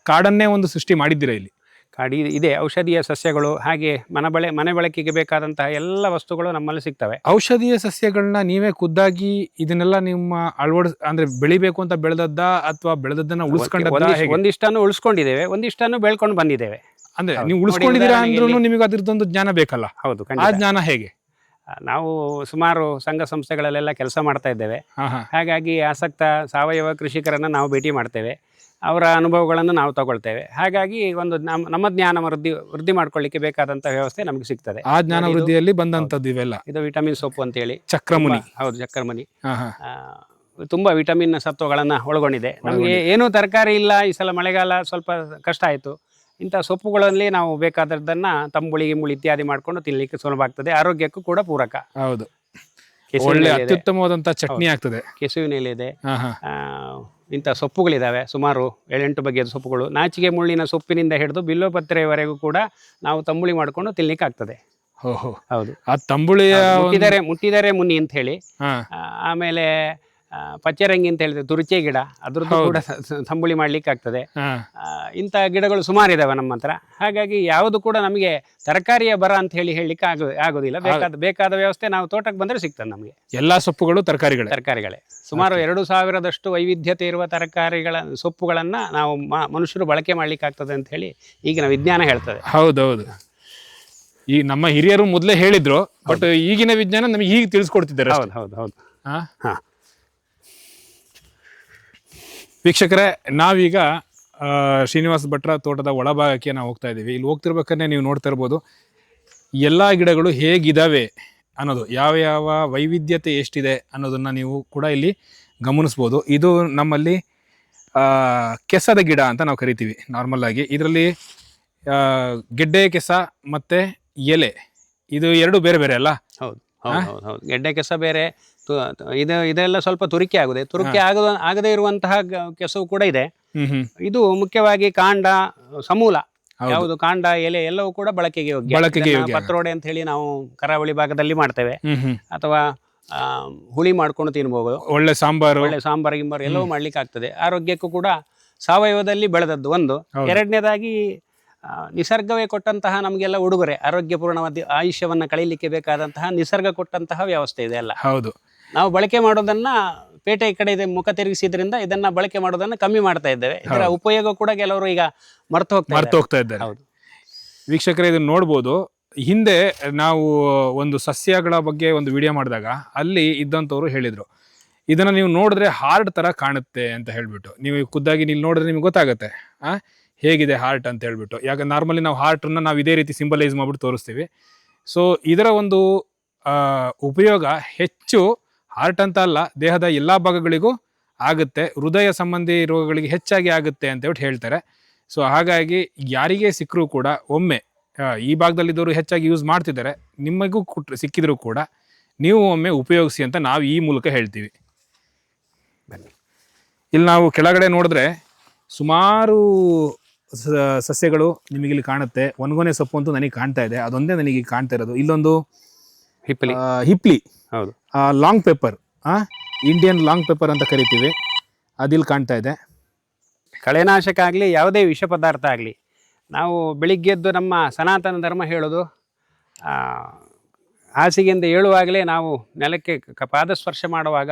ಕಾಡನ್ನೇ ಒಂದು ಸೃಷ್ಟಿ ಮಾಡಿದ್ದೀರಾ ಇಲ್ಲಿ? ಕಾಡಿ ಇದೆ ಔಷಧೀಯ ಸಸ್ಯಗಳು ಹಾಗೆ ಮನ ಬಳೆ ಮನೆ ಬಳಕೆಗೆ ಬೇಕಾದಂತಹ ಎಲ್ಲ ವಸ್ತುಗಳು ನಮ್ಮಲ್ಲಿ ಸಿಗ್ತವೆ. ಔಷಧೀಯ ಸಸ್ಯಗಳನ್ನ ನೀವೇ ಖುದ್ದಾಗಿ ಇದನ್ನೆಲ್ಲ ನಿಮ್ಮ ಅಳವಡ ಅಂದ್ರೆ ಬೆಳಿಬೇಕು ಅಂತ ಬೆಳೆದದ್ದ ಅಥವಾ ಬೆಳೆದದ್ದನ್ನ ಉಳಿಸ್ಕೊಂಡ ಒಂದಿಷ್ಟನ್ನು ಉಳಿಸ್ಕೊಂಡಿದ್ದೇವೆ ಒಂದಿಷ್ಟನ್ನು ಬೆಳ್ಕೊಂಡು ಬಂದಿದ್ದೇವೆ. ಅಂದ್ರೆ ನೀವು ಉಳಿಸ್ಕೊಂಡಿದ್ದೀರಾ ಅಂದ್ರೂ ನಿಮಗೆ ಅದ್ರದ್ದೊಂದು ಜ್ಞಾನ ಬೇಕಲ್ಲ? ಹೌದು ಆ ಜ್ಞಾನ ಹೇಗೆ? ನಾವು ಸುಮಾರು ಸಂಘ ಸಂಸ್ಥೆಗಳಲ್ಲೆಲ್ಲ ಕೆಲಸ ಮಾಡ್ತಾ ಇದ್ದೇವೆ. ಹಾಗಾಗಿ ಆಸಕ್ತ ಸಾವಯವ ಕೃಷಿಕರನ್ನು ನಾವು ಭೇಟಿ ಮಾಡ್ತೇವೆ. ಅವರ ಅನುಭವಗಳನ್ನು ನಾವು ತಗೊಳ್ತೇವೆ. ಹಾಗಾಗಿ ಒಂದು ನಮ್ಮ ನಮ್ಮ ಜ್ಞಾನ ವೃದ್ಧಿ ವೃದ್ಧಿ ಮಾಡ್ಕೊಳ್ಳಿಕ್ಕೆ ಬೇಕಾದಂತಹ ವ್ಯವಸ್ಥೆ ನಮಗೆ ಸಿಗ್ತದೆ. ಆ ಜ್ಞಾನ ವೃದ್ಧಿಯಲ್ಲಿ ಬಂದಂತದ್ದು ಇವೆಲ್ಲ. ಇದು ವಿಟಮಿನ್ ಸೊಪ್ಪು ಅಂತೇಳಿ. ಚಕ್ರಮುನಿ. ಹೌದು ಚಕ್ರಮುನಿ. ತುಂಬ ವಿಟಮಿನ್ ಸತ್ವಗಳನ್ನ ಒಳಗೊಂಡಿದೆ. ನಮಗೆ ಏನೂ ತರಕಾರಿ ಇಲ್ಲ. ಈ ಸಲ ಮಳೆಗಾಲ ಸ್ವಲ್ಪ ಕಷ್ಟ ಆಯಿತು. ಇಂಥ ಸೊಪ್ಪುಗಳಲ್ಲಿ ನಾವು ಬೇಕಾದದ್ದನ್ನ ತಂಬುಳಿ ಗಿಂಬುಳಿ ಇತ್ಯಾದಿ ಮಾಡ್ಕೊಂಡು ತಿನ್ನಲಿಕ್ಕೆ ಸುಲಭ ಆಗ್ತದೆ. ಆರೋಗ್ಯಕ್ಕೂ ಕೂಡ ಪೂರಕ. ಹೌದು. ಒಳ್ಳೆ ಅತ್ಯುತ್ತಮವಾದಂತ ಚಟ್ನಿ ಆಗ್ತದೆ. ಕೆಸುವಿನ ಎಲೆ ಇದೆ. ಹಾ ಹಾ. ಆ, ಇಂಥ ಸೊಪ್ಪುಗಳಿದ್ದಾವೆ ಸುಮಾರು ಏಳೆಂಟು ಬಗೆಯ ಸೊಪ್ಪುಗಳು. ನಾಚಿಗೆ ಮುಳ್ಳಿನ ಸೊಪ್ಪಿನಿಂದ ಹಿಡಿದು ಬಿಲ್ಲೋಪತ್ರೆಯವರೆಗೂ ಕೂಡ ನಾವು ತಂಬುಳಿ ಮಾಡಿಕೊಂಡು ತಿನ್ಲಿಕ್ಕೆ ಆಗ್ತದೆ. ಹೌದು. ಆ ತಂಬುಳಿಯ ಮುಟ್ಟಿದರೆ ಮುಟ್ಟಿದರೆ ಮುನ್ನಿ ಅಂತ ಹೇಳಿ. ಆಮೇಲೆ ಪಚ್ಚರಂಗಿ ಅಂತ ಹೇಳಿದ್ರೆ ತುರುಚೆ ಗಿಡ ಅದ್ರದ್ದು ಕೂಡ ಸ- ಸ- ಮಾಡ್ಲಿಕ್ಕೆ ಆಗ್ತದೆ. ಇಂತಹ ಇಂಥ ಗಿಡಗಳು ಸುಮಾರು ಇದಾವೆ ನಮ್ಮ ಹತ್ರ. ಹಾಗಾಗಿ ಯಾವುದು ಕೂಡ ನಮಗೆ ತರಕಾರಿಯ ಬರ ಅಂತ ಹೇಳಿ ಹೇಳಲಿಕ್ಕೆ ಆಗ ಆಗೋದಿಲ್ಲ. ಬೇಕಾದ ಬೇಕಾದ ವ್ಯವಸ್ಥೆ ನಾವು ತೋಟಕ್ಕೆ ಬಂದ್ರೆ ಸಿಗ್ತದೆ ನಮಗೆ. ಎಲ್ಲಾ ಸೊಪ್ಪುಗಳು ತರಕಾರಿಗಳು. ತರಕಾರಿಗಳೇ. ಸುಮಾರು ಎರಡು ಸಾವಿರದಷ್ಟು ವೈವಿಧ್ಯತೆ ಇರುವ ತರಕಾರಿಗಳ ಸೊಪ್ಪುಗಳನ್ನ ನಾವು ಮನುಷ್ಯರು ಬಳಕೆ ಮಾಡ್ಲಿಕ್ಕೆ ಆಗ್ತದೆ ಅಂತ ಹೇಳಿ ಈಗಿನ ವಿಜ್ಞಾನ ಹೇಳ್ತದೆ. ಹೌದೌದು. ಈ ನಮ್ಮ ಹಿರಿಯರು ಮೊದಲೇ ಹೇಳಿದ್ರು ಬಟ್ ಈಗಿನ ವಿಜ್ಞಾನ ನಮಗೆ ಹೀಗೆ ತಿಳಿಸ್ಕೊಡ್ತಿದ್ದಾರೆ ಹೌದು ಹೌದು ಹೌದು. ಹೌದು ಹಾ? ವೀಕ್ಷಕರೇ, ನಾವೀಗ ಶ್ರೀನಿವಾಸ ಭಟ್ರ ತೋಟದ ಒಳಭಾಗಕ್ಕೆ ನಾವು ಹೋಗ್ತಾ ಇದ್ದೀವಿ. ಇಲ್ಲಿ ಹೋಗ್ತಿರ್ಬೇಕಾದ್ರೆ ನೀವು ನೋಡ್ತಾ ಇರ್ಬೋದು. ಎಲ್ಲ ಗಿಡಗಳು ಹೇಗಿದ್ದಾವೆ ಅನ್ನೋದು, ಯಾವ ಯಾವ ವೈವಿಧ್ಯತೆ ಎಷ್ಟಿದೆ ಅನ್ನೋದನ್ನು ನೀವು ಕೂಡ ಇಲ್ಲಿ ಗಮನಿಸ್ಬೋದು. ಇದು ನಮ್ಮಲ್ಲಿ ಕೆಸದ ಗಿಡ ಅಂತ ನಾವು ಕರಿತೀವಿ ನಾರ್ಮಲ್ಲಾಗಿ ಇದರಲ್ಲಿ ಗೆಡ್ಡೆ, ಕೆಸ ಮತ್ತು ಎಲೆ. ಇದು ಎರಡು ಬೇರೆ ಬೇರೆ ಅಲ್ಲ? ಹೌದು. ಹೌದು ಹೌದು ಹೌದು. ಗೆಡ್ಡೆ ಕೆಸ ಬೇರೆ ಇದು ಇದೆಲ್ಲ ಸ್ವಲ್ಪ ತುರಿಕೆ ಆಗುದೆ. ತುರಿಕೆ ಆಗದ ಆಗದೆ ಇರುವಂತಹ ಕೆಸವು ಕೂಡ ಇದೆ. ಇದು ಮುಖ್ಯವಾಗಿ ಕಾಂಡ ಸಮೂಲ. ಯಾವುದು ಕಾಂಡ ಎಲೆ ಎಲ್ಲವೂ ಕೂಡ ಬಳಕೆಗೆ ಯೋಗ್ಯ. ಪತ್ರೋಡೆ ಅಂತ ಹೇಳಿ ನಾವು ಕರಾವಳಿ ಭಾಗದಲ್ಲಿ ಮಾಡ್ತೇವೆ. ಅಥವಾ ಆ, ಹುಳಿ ಮಾಡ್ಕೊಂಡು ತಿನ್ಬಹುದು ಒಳ್ಳೆ ಸಾಂಬಾರು. ಒಳ್ಳೆ ಸಾಂಬಾರ್ ಗಿಂಬಾರು ಎಲ್ಲವೂ ಮಾಡ್ಲಿಕ್ಕೆ ಆಗ್ತದೆ ಆರೋಗ್ಯಕ್ಕೂ ಕೂಡ ಸಾವಯವದಲ್ಲಿ ಬೆಳೆದದ್ದು ಒಂದು. ಎರಡನೇದಾಗಿ ನಿಸರ್ಗವೇ ಕೊಟ್ಟಂತಹ ನಮಗೆಲ್ಲ ಉಡುಗೊರೆ ಆರೋಗ್ಯಪೂರ್ಣವಾದ ಆಯುಷ್ಯವನ್ನು ಕಳೀಲಿಕ್ಕೆ ಬೇಕಾದಂತಹ ನಿಸರ್ಗ ಕೊಟ್ಟಂತಹ ವ್ಯವಸ್ಥೆ ಇದೆ ಅಲ್ಲ. ಹೌದು. ನಾವು ಬಳಕೆ ಮಾಡೋದನ್ನ ಪೇಟೆ ಕಡೆ ಇದೆ ಮುಖ ತಿರುಗಿಸಿದ್ರಿಂದ ಇದನ್ನ ಬಳಕೆ ಮಾಡೋದನ್ನ ಕಮ್ಮಿ ಮಾಡ್ತಾ ಇದ್ದೇವೆ. ಇದರ ಉಪಯೋಗ ಕೂಡ ಕೆಲವರು ಈಗ ಮರ್ತು ಹೋಗ್ತಾ ಮರ್ತು. ಹೋಗ್ತಾ ಇದ್ದಾರೆ. ಹೌದು. ವೀಕ್ಷಕರೇ ಇದನ್ನ ನೋಡ್ಬೋದು. ಹಿಂದೆ ನಾವು ಒಂದು ಸಸ್ಯಗಳ ಬಗ್ಗೆ ಒಂದು ವಿಡಿಯೋ ಮಾಡಿದಾಗ ಅಲ್ಲಿ ಇದ್ದಂಥವ್ರು ಹೇಳಿದ್ರು. ಇದನ್ನ ನೀವು ನೋಡಿದ್ರೆ ಹಾರ್ಡ್ ತರ ಕಾಣುತ್ತೆ ಅಂತ ಹೇಳ್ಬಿಟ್ಟು. ನೀವು ಖುದ್ದಾಗಿ ನೀವು ನೋಡಿದ್ರೆ ನಿಮ್ಗೆ ಗೊತ್ತಾಗುತ್ತೆ. ಆ? ಹೇಗಿದೆ ಹಾರ್ಟ್ ಅಂತ ಹೇಳ್ಬಿಟ್ಟು. ಯಾಕ ನಾರ್ಮಲಿ ನಾವು ಹಾರ್ಟನ್ನು ನಾವು ಇದೇ ರೀತಿ ಸಿಂಬಲೈಸ್ ಮಾಡ್ಬಿಟ್ಟು ತೋರಿಸ್ತೀವಿ. ಸೊ ಇದರ ಒಂದು ಉಪಯೋಗ ಹೆಚ್ಚು ಹಾರ್ಟ್ ಅಂತ ಅಲ್ಲ ದೇಹದ ಎಲ್ಲಾ ಭಾಗಗಳಿಗೂ ಆಗುತ್ತೆ. ಹೃದಯ ಸಂಬಂಧಿ ರೋಗಗಳಿಗೆ ಹೆಚ್ಚಾಗಿ ಆಗುತ್ತೆ ಅಂತ ಹೇಳ್ಬಿಟ್ಟು ಹೇಳ್ತಾರೆ. ಸೊ ಹಾಗಾಗಿ ಯಾರಿಗೇ ಸಿಕ್ಕರೂ ಕೂಡ ಒಮ್ಮೆ ಈ ಭಾಗದಲ್ಲಿದ್ದವರು ಹೆಚ್ಚಾಗಿ ಯೂಸ್ ಮಾಡ್ತಿದ್ದಾರೆ. ನಿಮಗೂ ಕೊಟ್ರೆ ಸಿಕ್ಕಿದ್ರು ಕೂಡ ನೀವು ಒಮ್ಮೆ ಉಪಯೋಗಿಸಿ ಅಂತ ನಾವು ಈ ಮೂಲಕ ಹೇಳ್ತೀವಿ. ಇಲ್ಲಿ ನಾವು ಕೆಳಗಡೆ ನೋಡಿದ್ರೆ ಸುಮಾರು ಸಸ್ಯಗಳು ನಿಮಗೆ ಇಲ್ಲಿ ಕಾಣುತ್ತೆ. ಒಣಗೊನೆ ಸೊಪ್ಪು ಅಂತೂ ನನಗೆ ಕಾಣ್ತಾ ಇದೆ. ಅದೊಂದೇ ನನಗೆ ಈಗ ಕಾಣ್ತಾ ಇರೋದು. ಇಲ್ಲೊಂದು ಹಿಪ್ಲಿ ಹಿಪ್ಲಿ. ಹೌದು. Long pepper Indian long pepper ಅಂತ ಕರಿತೀವಿ. ಅದಿಲ್ಲಿ ಕಾಣ್ತಾ ಇದೆ. ಕಳೆನಾಶಕ ಆಗಲಿ ಯಾವುದೇ ವಿಷ ಪದಾರ್ಥ ಆಗಲಿ ನಾವು ಬೆಳಿಗ್ಗೆದ್ದು ನಮ್ಮ ಸನಾತನ ಧರ್ಮ ಹೇಳೋದು ಹಾಸಿಗೆಯಿಂದ ಏಳುವಾಗಲೇ ನಾವು ನೆಲಕ್ಕೆ ಪಾದಸ್ಪರ್ಶ ಮಾಡುವಾಗ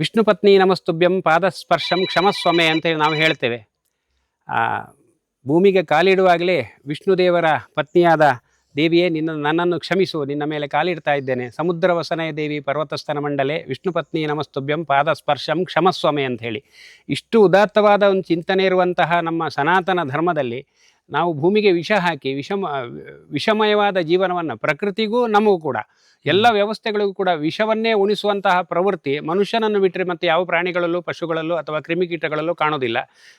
ವಿಷ್ಣು ಪತ್ನಿ ನಮಸ್ತುಭ್ಯಂ ಪಾದಸ್ಪರ್ಶಂ ಕ್ಷಮಸ್ವಮೆ ಅಂತೇಳಿ ನಾವು ಹೇಳ್ತೇವೆ. ಭೂಮಿಗೆ ಕಾಲಿಡುವಾಗಲೇ ವಿಷ್ಣುದೇವರ ಪತ್ನಿಯಾದ ದೇವಿಯೇ, ನಿನ್ನ, ನನ್ನನ್ನು ಕ್ಷಮಿಸು, ನಿನ್ನ ಮೇಲೆ ಕಾಲಿಡ್ತಾ ಇದ್ದೇನೆ. ಸಮುದ್ರ ವಸನಯ ದೇವಿ ಪರ್ವತಸ್ಥನ ಮಂಡಲೆ, ವಿಷ್ಣು ಪತ್ನಿ ನಮಸ್ತುಭ್ಯಂ ಪಾದಸ್ಪರ್ಶಂ ಕ್ಷಮಸ್ವಾಮಿ ಅಂತ ಹೇಳಿ ಇಷ್ಟು ಉದಾತ್ತವಾದ ಒಂದು ಚಿಂತನೆ ಇರುವಂತಹ ನಮ್ಮ ಸನಾತನ ಧರ್ಮದಲ್ಲಿ ನಾವು ಭೂಮಿಗೆ ವಿಷ ಹಾಕಿ ವಿಷಮ ವಿಷಮಯವಾದ ಜೀವನವನ್ನು ಪ್ರಕೃತಿಗೂ ನಮಗೂ ಕೂಡ ಎಲ್ಲ ವ್ಯವಸ್ಥೆಗಳಿಗೂ ಕೂಡ ವಿಷವನ್ನೇ ಉಣಿಸುವಂತಹ ಪ್ರವೃತ್ತಿ ಮನುಷ್ಯನನ್ನು ಬಿಟ್ಟರೆ ಮತ್ತೆ ಯಾವ ಪ್ರಾಣಿಗಳಲ್ಲೂ ಪಶುಗಳಲ್ಲೂ ಅಥವಾ ಕ್ರಿಮಿಕೀಟಗಳಲ್ಲೂ ಕಾಣೋದಿಲ್ಲ.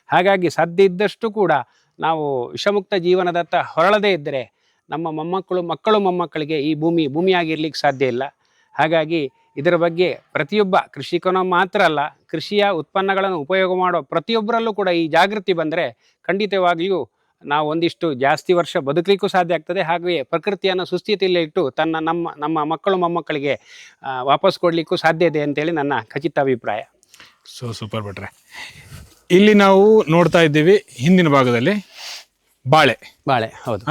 ಹಾಗಾಗಿ ಸದ್ದಿದ್ದಷ್ಟು ಇದ್ದಷ್ಟು ಕೂಡ ನಾವು ವಿಷಮುಕ್ತ ಜೀವನದತ್ತ ಹೊರಳದೇ ಇದ್ದರೆ ನಮ್ಮ ಮೊಮ್ಮಕ್ಕಳು ಮಕ್ಕಳು ಮೊಮ್ಮಕ್ಕಳಿಗೆ ಈ ಭೂಮಿ ಭೂಮಿಯಾಗಿರ್ಲಿಕ್ಕೆ ಸಾಧ್ಯ ಇಲ್ಲ. ಹಾಗಾಗಿ ಇದರ ಬಗ್ಗೆ ಪ್ರತಿಯೊಬ್ಬ ಕೃಷಿಕನೋ ಮಾತ್ರ ಅಲ್ಲ ಕೃಷಿಯ ಉತ್ಪನ್ನಗಳನ್ನು ಉಪಯೋಗ ಮಾಡೋ ಪ್ರತಿಯೊಬ್ಬರಲ್ಲೂ ಕೂಡ ಈ ಜಾಗೃತಿ ಬಂದರೆ ಖಂಡಿತವಾಗಿಯೂ ನಾವು ಒಂದಿಷ್ಟು ಜಾಸ್ತಿ ವರ್ಷ ಬದುಕಲಿಕ್ಕೂ ಸಾಧ್ಯ ಆಗ್ತದೆ. ಹಾಗೆಯೇ ಪ್ರಕೃತಿಯನ್ನು ಸುಸ್ಥಿತಿಯಲ್ಲಿ ಇಟ್ಟು ತನ್ನ ನಮ್ಮ ನಮ್ಮ ಮಕ್ಕಳು ಮೊಮ್ಮಕ್ಕಳಿಗೆ ವಾಪಸ್ ಕೊಡಲಿಕ್ಕೂ ಸಾಧ್ಯ ಇದೆ ಅಂತೇಳಿ ನನ್ನ ಖಚಿತ ಅಭಿಪ್ರಾಯ ಸೊ ಸೂಪರ್ ಭಟ್ರೆ. ಇಲ್ಲಿ ನಾವು ನೋಡ್ತಾ ಇದ್ದೀವಿ ಹಿಂದಿನ ಭಾಗದಲ್ಲಿ ಬಾಳೆ. ಬಾಳೆ ಹೌದು?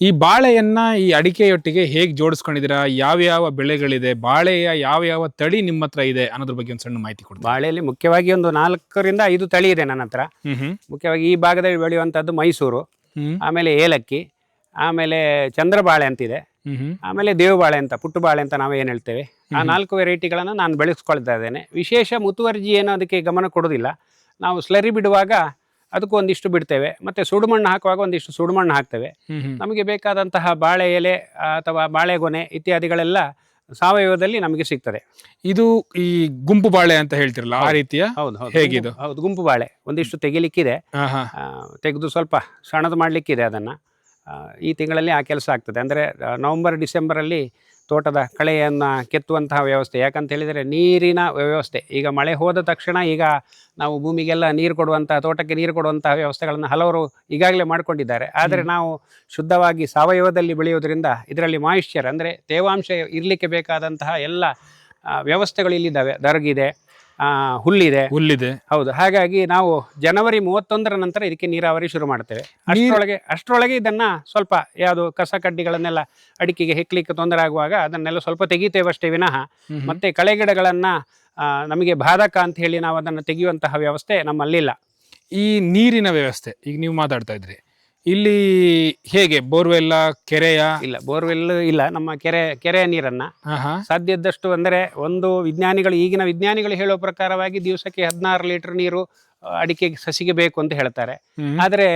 ಈ ಬಾಳೆಯನ್ನ ಈ ಅಡಿಕೆಯೊಟ್ಟಿಗೆ ಹೇಗೆ ಜೋಡಿಸ್ಕೊಂಡಿದ್ದೀರಾ? ಯಾವ ಯಾವ ಬೆಳೆಗಳಿದೆ? ಬಾಳೆಯ ಯಾವ ಯಾವ ತಳಿ ನಿಮ್ಮ ಹತ್ರ ಇದೆ ಅನ್ನೋದ್ರ ಬಗ್ಗೆ ಒಂದು ಸಣ್ಣ ಮಾಹಿತಿ ಕೊಡ್ತೀನಿ ಬಾಳೆಯಲ್ಲಿ ಮುಖ್ಯವಾಗಿ ಒಂದು ನಾಲ್ಕರಿಂದ ಐದು ತಳಿ ಇದೆ ನನ್ನ ಹತ್ರ. ಮುಖ್ಯವಾಗಿ ಈ ಭಾಗದಲ್ಲಿ ಬೆಳೆಯುವಂಥದ್ದು ಮೈಸೂರು ಆಮೇಲೆ ಏಲಕ್ಕಿ ಆಮೇಲೆ ಚಂದ್ರಬಾಳೆ ಅಂತಿದೆ. ಆಮೇಲೆ ದೇವಬಾಳೆ ಅಂತ ಪುಟ್ಟು ಬಾಳೆ ಅಂತ ನಾವು ಏನು ಹೇಳ್ತೇವೆ. ಆ ನಾಲ್ಕು ವೆರೈಟಿಗಳನ್ನು ನಾನು ಬೆಳೆಸ್ಕೊಳ್ತಾ ಇದ್ದೇನೆ. ವಿಶೇಷ ಮುತುವರ್ಜಿ ಏನೋ ಅದಕ್ಕೆ ಗಮನ ಕೊಡೋದಿಲ್ಲ. ನಾವು ಸ್ಲರಿ ಬಿಡುವಾಗ ಅದಕ್ಕೂ ಒಂದಿಷ್ಟು ಬಿಡ್ತೇವೆ. ಮತ್ತು ಸುಡುಮಣ್ಣು ಹಾಕುವಾಗ ಒಂದಿಷ್ಟು ಸುಡುಮಣ್ಣು ಹಾಕ್ತೇವೆ. ನಮಗೆ ಬೇಕಾದಂತಹ ಬಾಳೆ ಎಲೆ ಅಥವಾ ಬಾಳೆಗೊನೆ ಇತ್ಯಾದಿಗಳೆಲ್ಲ ಸಾವಯವದಲ್ಲಿ ನಮಗೆ ಸಿಗ್ತದೆ. ಇದು ಈ ಗುಂಪು ಬಾಳೆ ಅಂತ ಹೇಳ್ತಿರಲ್ಲ ಆ ರೀತಿಯ? ಹೌದು ಹೌದು. ಹೇಗಿದು? ಗುಂಪು- ಹೌದು ಗುಂಪು ಬಾಳೆ. ಒಂದಿಷ್ಟು ತೆಗಿಲಿಕ್ಕಿದೆ. ತೆಗೆದು ಸ್ವಲ್ಪ ಸಣ್ಣದು ಮಾಡಲಿಕ್ಕಿದೆ ಅದನ್ನು. ಈ ತಿಂಗಳಲ್ಲಿ ಆ ಕೆಲಸ ಆಗ್ತದೆ. ಅಂದರೆ ನವಂಬರ್ ಡಿಸೆಂಬರಲ್ಲಿ ತೋಟದ ಕಳೆಯನ್ನು ಕೆತ್ತುವಂತಹ ವ್ಯವಸ್ಥೆ. ಯಾಕಂತ ಹೇಳಿದರೆ ನೀರಿನ ವ್ಯವಸ್ಥೆ. ಈಗ ಮಳೆ ಹೋದ ತಕ್ಷಣ ಈಗ ನಾವು ಭೂಮಿಗೆಲ್ಲ ನೀರು ಕೊಡುವಂತಹ ತೋಟಕ್ಕೆ ನೀರು ಕೊಡುವಂತಹ ವ್ಯವಸ್ಥೆಗಳನ್ನು ಹಲವರು ಈಗಾಗಲೇ ಮಾಡಿಕೊಂಡಿದ್ದಾರೆ. ಆದರೆ ನಾವು ಶುದ್ಧವಾಗಿ ಸಾವಯವದಲ್ಲಿ ಬೆಳೆಯುವುದರಿಂದ ಇದರಲ್ಲಿ ಮಾಯಿಶ್ಚರ್ ಅಂದರೆ ತೇವಾಂಶ ಇರಲಿಕ್ಕೆ ಬೇಕಾದಂತಹ ಎಲ್ಲ ವ್ಯವಸ್ಥೆಗಳು ಇಲ್ಲಿದ್ದಾವೆ. ದರಗಿದೆ. ಹುಲ್ಲಿದೆ. ಹುಲ್ಲಿದೆ. ಹೌದು. ಹಾಗಾಗಿ ನಾವು ಜನವರಿ ಮೂವತ್ತೊಂದರ ನಂತರ ಇದಕ್ಕೆ ನೀರಾವರಿ ಶುರು ಮಾಡ್ತೇವೆ. ಅಷ್ಟರೊಳಗೆ ಅಷ್ಟರೊಳಗೆ ಇದನ್ನ ಸ್ವಲ್ಪ ಯಾವುದು ಕಸ ಕಡ್ಡಿಗಳನ್ನೆಲ್ಲ ಅಡಿಕೆಗೆ ಹೆಕ್ಲಿಕ್ಕೆ ತೊಂದರೆ ಆಗುವಾಗ ಅದನ್ನೆಲ್ಲ ಸ್ವಲ್ಪ ತೆಗೀತೇವೆ ಅಷ್ಟೇ ವಿನಃ. ಮತ್ತೆ ಕಳೆಗಿಡಗಳನ್ನ ಗಿಡಗಳನ್ನ ನಮಗೆ ಬಾಧಕ ಅಂತ ಹೇಳಿ ನಾವು ಅದನ್ನು ತೆಗೆಯುವಂತಹ ವ್ಯವಸ್ಥೆ ನಮ್ಮಲ್ಲಿಲ್ಲ. ಈ ನೀರಿನ ವ್ಯವಸ್ಥೆ ಈಗ ನೀವು ಮಾತಾಡ್ತಾ ಇದ್ರಿ. ಇಲ್ಲಿ ಹೇಗೆ ಬೋರ್ವೆಲ್ಲ ಕೆರೆಯ? ಇಲ್ಲ ಬೋರ್ವೆಲ್ ಇಲ್ಲ ನಮ್ಮ ಕೆರೆ ಕೆರೆಯ ನೀರನ್ನ. ಹಾ ಹಾ. ಸಾಧ್ಯ ಇದ್ದಷ್ಟು ಅಂದರೆ ಒಂದು ವಿಜ್ಞಾನಿಗಳು ಈಗಿನ ವಿಜ್ಞಾನಿಗಳು ಹೇಳೋ ಪ್ರಕಾರವಾಗಿ ದಿವಸಕ್ಕೆ ಹದಿನಾರು ಲೀಟರ್ ನೀರು ಅಡಿಕೆ ಅಡಿಕೆಗೆ ಸಸಿಗೆ ಬೇಕು ಅಂತ ಹೇಳ್ತಾರೆ. ಆದರೆ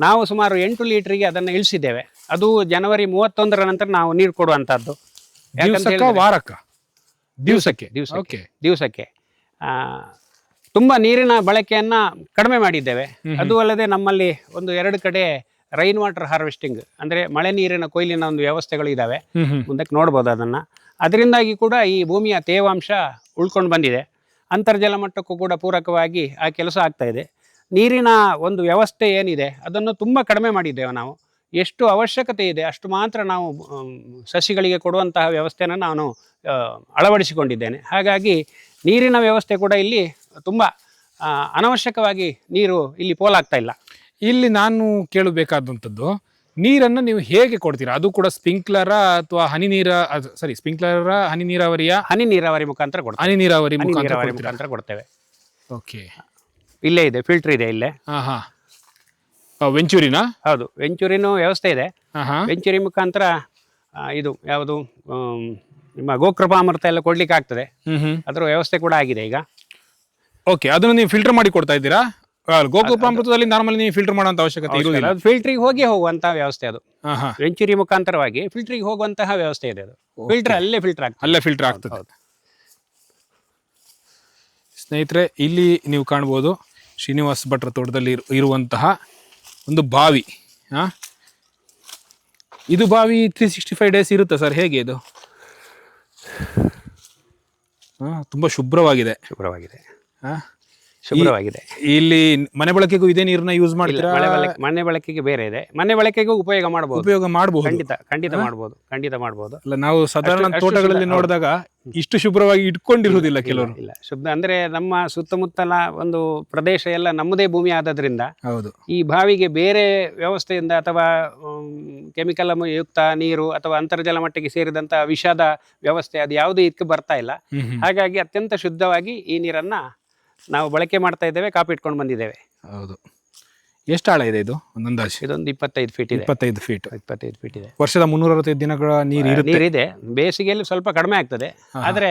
ನಾವು ಸುಮಾರು ಎಂಟು ಲೀಟ್ರಿಗೆ ಅದನ್ನು ಇಳಿಸಿದ್ದೇವೆ. ಅದು ಜನವರಿ ಮೂವತ್ತೊಂದರ ನಂತರ ನಾವು ನೀರು ಕೊಡುವಂಥದ್ದು ದಿವಸಕ್ಕ ವಾರಕ್ಕ? ದಿವಸಕ್ಕೆ ದಿವಸಕ್ಕೆ. ದಿವಸಕ್ಕೆ. ತುಂಬ ನೀರಿನ ಬಳಕೆಯನ್ನ ಕಡಿಮೆ ಮಾಡಿದ್ದೇವೆ. ಅದು ಅಲ್ಲದೆ ನಮ್ಮಲ್ಲಿ ಒಂದು ಎರಡು ಕಡೆ ರೈನ್ ವಾಟರ್ ಹಾರ್ವೆಸ್ಟಿಂಗ್ ಅಂದ್ರೆ ಮಳೆ ನೀರಿನ ಕೊಯ್ಲಿನ ಒಂದು ವ್ಯವಸ್ಥೆಗಳು ಹ್ಮ್ ಮುಂದಕ್ಕೆ ನೋಡ್ಬೋದು ಅದನ್ನ. ಅದರಿಂದಾಗಿ ಕೂಡ ಈ ಭೂಮಿಯ ತೇವಾಂಶ ಉಳ್ಕೊಂಡು ಬಂದಿದೆ. ಅಂತರ್ಜಲ ಮಟ್ಟಕ್ಕೂ ಕೂಡ ಪೂರಕವಾಗಿ ಆ ಕೆಲಸ ಆಗ್ತಾ ಇದೆ. ನೀರಿನ ಒಂದು ವ್ಯವಸ್ಥೆ ಏನಿದೆ ಅದನ್ನು ತುಂಬ ಕಡಿಮೆ ಮಾಡಿದ್ದೇವೆ ನಾವು. ಎಷ್ಟು ಅವಶ್ಯಕತೆ ಇದೆ ಅಷ್ಟು ಮಾತ್ರ ನಾವು ಸಸಿಗಳಿಗೆ ಕೊಡುವಂತಹ ವ್ಯವಸ್ಥೆಯನ್ನು ನಾನು ಅಳವಡಿಸಿಕೊಂಡಿದ್ದೇನೆ. ಹಾಗಾಗಿ ನೀರಿನ ವ್ಯವಸ್ಥೆ ಕೂಡ ಇಲ್ಲಿ ತುಂಬ ಅನವಶ್ಯಕವಾಗಿ ನೀರು ಇಲ್ಲಿ ಪೋಲಾಗ್ತಾ ಇಲ್ಲ. ಇಲ್ಲಿ ನಾನು ಕೇಳಬೇಕಾದಂಥದ್ದು ನೀರನ್ನು ನೀವು ಹೇಗೆ ಕೊಡ್ತೀರಾ? ಅದು ಕೂಡ ಸ್ಪ್ರಿಂಕ್ಲರ ಅಥವಾ ಹನಿ ನೀರ ಸಾರಿ ಸ್ಪ್ರಿಂಕ್ಲರ ಹನಿ ನೀರಾವರಿಯ? ಹನಿ ನೀರಾವರಿ ಮುಖಾಂತರ ಕೊಡ್ತೀವಿ. ಹನಿ ನೀರಾವರಿ ಹನಿ ನೀರಾವರಿ ಮುಖಾಂತರ ಕೊಡ್ತೇವೆ. ಓಕೆ. ಇಲ್ಲೇ ಇದೆ ಫಿಲ್ಟರ್ ಇದೆ ಇಲ್ಲೇ. ಹಾಂ. ಹಾ ವೆಂಚೂರಿನಾ? ಹೌದು ವೆಂಚೂರಿನೂ ವ್ಯವಸ್ಥೆ ಇದೆ. ವೆಂಚೂರಿ ಹಾ. ವೆಂಚುರಿ ಮುಖಾಂತರ ಆ, ಇದು ಯಾವುದು ಆಮ್, ನಿಮ್ಮ ಗೋಕೃಪಾಮೃತ ಎಲ್ಲ ಕೊಡ್ಲಿಕ್ಕೆ ಆಗ್ತದೆ ಅದರ ವ್ಯವಸ್ಥೆ ಕೂಡ ಆಗಿದೆ ಈಗ. ಓಕೆ ಅದನ್ನು ನೀವು ಫಿಲ್ಟರ್ ಮಾಡಿ ಕೊಡ್ತಾ ಇದ್ದೀರಾ? ಗೋಕುಪಾಮೃತದಲ್ಲಿ ನಾರ್ಮಲ್ ನೀವು ಫಿಲ್ಟರ್ ಮಾಡುವಂತ ಅವಶ್ಯಕತೆ ಇರುವುದಿಲ್ಲ. ಅದು ಫಿಲ್ಟ್ರಿಗೆ ಹೋಗಿ ಹೋಗುವಂತಹ ವ್ಯವಸ್ಥೆ ಅದು. ಹಾ ಹಾ. ವೆಂಚುರಿ ಮುಖಾಂತರವಾಗಿ ಫಿಲ್ಟ್ರಿಗೆ ಹೋಗುವಂತಹ ವ್ಯವಸ್ಥೆ ಇದೆ ಅದು. ಫಿಲ್ಟರ್ ಅಲ್ಲೇ ಫಿಲ್ಟರ್ ಆಗ್ತದೆ. ಅಲ್ಲೇ ಫಿಲ್ಟರ್ ಆಗ್ತದೆ. ಸ್ನೇಹಿತರೆ ಇಲ್ಲಿ ನೀವು ಕಾಣ್ಬೋದು ಶ್ರೀನಿವಾಸ ಭಟ್ರ ತೋಟದಲ್ಲಿ ಇರು- ಇರುವಂತಹ ಒಂದು ಬಾವಿ. ಹಾ? ಇದು ಬಾವಿ ತ್ರೀ ಸಿಕ್ಸ್ಟಿ ಫೈವ್ ಡೇಸ್ ಇರುತ್ತೆ ಸರ್ ಹೇಗೆ ಇದು? ಹಾ ತುಂಬಾ ಶುಭ್ರವಾಗಿದೆ. ಶುಭ್ರವಾಗಿದೆ. ಶುಭ್ರವಾಗಿದೆ. ಇಲ್ಲಿ ಮನೆ ಬಳಕೆಗೂ ಇದೇ ನೀರನ್ನ ಯೂಸ್ ಮಾಡ್ತೀರಾ? ಮನೆ ಬಳಕೆ ಮನೆ ಬಳಕೆಗೆ ಬೇರೆ ಇದೆ. ಮನೆ ಬಳಕೆಗೂ ಉಪಯೋಗ ಮಾಡಬಹುದು ಉಪಯೋಗ ಮಾಡಬಹುದು. ಖಂಡಿತ ಖಂಡಿತ ಮಾಡಬಹುದು ಖಂಡಿತ ಮಾಡಬಹುದು ಅಲ್ಲ ನಾವು ಸಾಧಾರಣ ತೋಟಗಳಲ್ಲಿ ನೋಡಿದಾಗ ಇಷ್ಟು ಶುಭ್ರವಾಗಿ ಇಟ್ಕೊಂಡಿರುವುದಿಲ್ಲ ಕೆಲವರು. ಇಲ್ಲ ಶುದ್ಧ ಅಂದ್ರೆ ನಮ್ಮ ಸುತ್ತಮುತ್ತಲ ಒಂದು ಪ್ರದೇಶ ಎಲ್ಲ ನಮ್ಮದೇ ಭೂಮಿ ಆದದ್ರಿಂದ ಹೌದು. ಈ ಬಾವಿಗೆ ಬೇರೆ ವ್ಯವಸ್ಥೆಯಿಂದ ಅಥವಾ ಕೆಮಿಕಲ್ ಯುಕ್ತ ನೀರು ಅಥವಾ ಅಂತರ್ಜಲ ಮಟ್ಟಿಗೆ ಸೇರಿದಂತಹ ವಿಷಾದ ವ್ಯವಸ್ಥೆ ಅದು ಯಾವುದೇ ಇದಕ್ಕೆ ಬರ್ತಾ ಇಲ್ಲ. ಹಾಗಾಗಿ ಅತ್ಯಂತ ಶುದ್ಧವಾಗಿ ಈ ನೀರನ್ನ ನಾವು ಬಳಕೆ ಮಾಡ್ತಾ ಇದ್ದೇವೆ ಕಾಪಿ ಇಟ್ಕೊಂಡು ಬಂದಿದ್ದೇವೆ. ಹೌದು. ಎಷ್ಟು ಆಳ ಇದೆ ಇದು? ಒಂದು ಅಂದಾಜು ಇದೊಂದು ಇಪ್ಪತ್ತೈದು ಫೀಟ್ ಇದೆ. ಇಪ್ಪತ್ತೈದು ಫೀಟ್ ಇಪ್ಪತ್ತೈದು ಫೀಟ್ ಇದೆ. ವರ್ಷದ ಮುನ್ನೂರ ಅರವತ್ತೈದು ದಿನಗಳ ನೀರು ಇರುತ್ತೆ? ನೀರಿದೆ. ಬೇಸಿಗೆಯಲ್ಲಿ ಸ್ವಲ್ಪ ಕಡಿಮೆ ಆಗ್ತದೆ. ಆದರೆ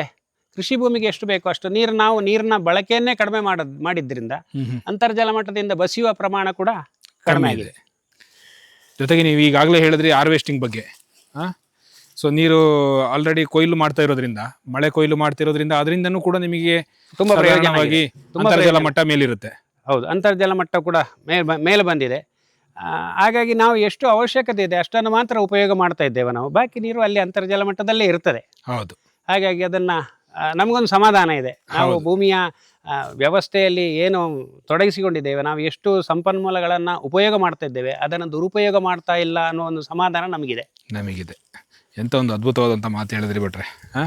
ಕೃಷಿ ಭೂಮಿಗೆ ಎಷ್ಟು ಬೇಕೋ ಅಷ್ಟು ನೀರು ನಾವು ನೀರಿನ ಬಳಕೆಯನ್ನೇ ಕಡಿಮೆ ಮಾಡೋದ್ ಮಾಡಿದ್ರಿಂದ. ಅಂತರ್ಜಲ ಮಟ್ಟದಿಂದ ಬಸಿಯುವ ಪ್ರಮಾಣ ಕೂಡ ಕಡಿಮೆ ಆಗಿದೆ. ಜೊತೆಗೆ ನೀವು ಈಗಾಗಲೇ ಹೇಳಿದ್ರಿ ಹಾರ್ವೆಸ್ಟಿಂಗ್ ಬಗ್ಗೆ. ಹಾ ಸೊ ನೀರು ಆಲ್ರೆಡಿ ಕೊಯ್ಲು ಮಾಡ್ತಾ ಇರೋದ್ರಿಂದ ಮಳೆ ಕೊಯ್ಲು ಮಾಡ್ತಿರೋದ್ರಿಂದ ಅದರಿಂದನೂ ಕೂಡ ನಿಮಗೆ ತುಂಬಾ ಪ್ರಯೋಜನ ಸಾಧಾರಣವಾಗಿ ಆಗಿದೆ. ತುಂಬಾ ಅಂತರ್ಜಲ ಮಟ್ಟ ಮೇಲಿರುತ್ತೆ. ಹೌದು ಅಂತರ್ಜಲ ಮಟ್ಟ ಕೂಡ ಮೇಲೆ ಮೇಲೆ ಬಂದಿದೆ. ಹಾಗಾಗಿ ನಾವು ಎಷ್ಟು ಅವಶ್ಯಕತೆ ಇದೆ ಅಷ್ಟನ್ನು ಮಾತ್ರ ಉಪಯೋಗ ಮಾಡ್ತಾ ಇದ್ದೇವೆ ನಾವು. ಬಾಕಿ ನೀರು ಅಲ್ಲಿ ಅಂತರ್ಜಲ ಮಟ್ಟದಲ್ಲೇ ಇರ್ತದೆ. ಹೌದು. ಹಾಗಾಗಿ ಅದನ್ನ ನಮಗೊಂದು ಸಮಾಧಾನ ಇದೆ. ನಾವು ಭೂಮಿಯ ವ್ಯವಸ್ಥೆಯಲ್ಲಿ ಏನು ತೊಡಗಿಸಿಕೊಂಡಿದ್ದೇವೆ ನಾವು ಎಷ್ಟು ಸಂಪನ್ಮೂಲಗಳನ್ನು ಉಪಯೋಗ ಮಾಡ್ತಾ ಇದ್ದೇವೆ ಅದನ್ನು ದುರುಪಯೋಗ ಮಾಡ್ತಾ ಇಲ್ಲ ಅನ್ನೋ ಒಂದು ಸಮಾಧಾನ ನಮಗಿದೆ. ನಮಗಿದೆ. ಎಂತ ಒಂದು ಅದ್ಭುತವಾದಂಥ ಮಾತು ಹೇಳಿದ್ರಿ ಬಿಟ್ರೆ ಹಾ